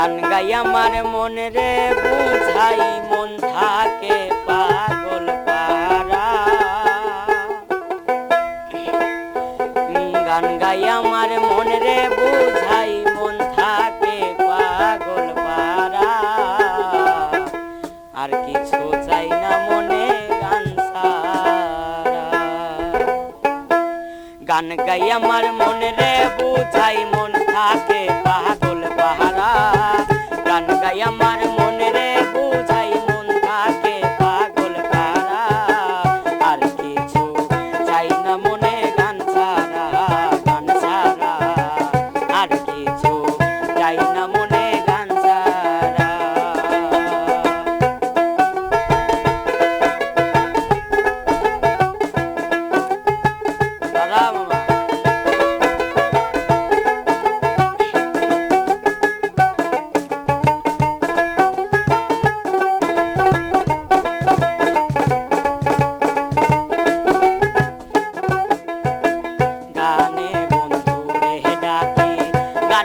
গান গাই আমার মনে রে বুঝাই, মন থাকে পাগল পারা গান গাই আমার মনে রে বুঝাই, মন থাকে পাগল পারা আর কিছু চাই না মনে গান গান গাই আমার মনে রে বুঝাই la llama.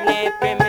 nipping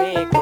mi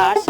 ভাষা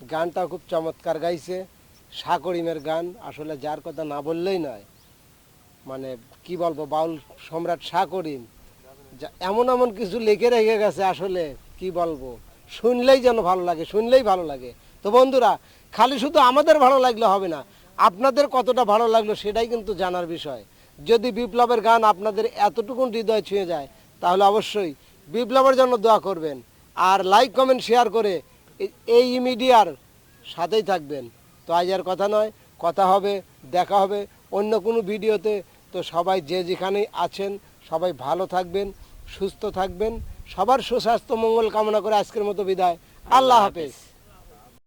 গানটা খুব চমৎকার গাইছে। সাকরিমের গান, আসলে যার কথা না বললেই নয়। মানে কি বলব, বাউল সম্রাট সাকরিম এমন এমন কিছু লেখে রেখে গেছে আসলে, কি বলব। শুনলেই যেন ভালো লাগে, শুনলেই ভালো লাগে। তো বন্ধুরা, খালি শুধু আমাদের ভালো লাগলে হবে না, আপনাদের কতটা ভালো লাগল সেটাই কিন্তু জানার বিষয়। যদি বিপ্লবের গান আপনাদের এতটুকুন হৃদয় ছুঁয়ে যায়, তাহলে অবশ্যই বিপ্লবের জন্য দোয়া করবেন। আর লাইক কমেন্ট শেয়ার করে এই মিডিয়ার সাথেই থাকবেন। তো আজ আর কথা নয়, কথা হবে, দেখা হবে অন্য কোনো ভিডিওতে। তো সবাই যে যেখানেই আছেন, সবাই ভালো থাকবেন, সুস্থ থাকবেন। সবার সুস্বাস্থ্য, মঙ্গল কামনা করে আজকের মতো বিদায়। আল্লাহ হাফেজ।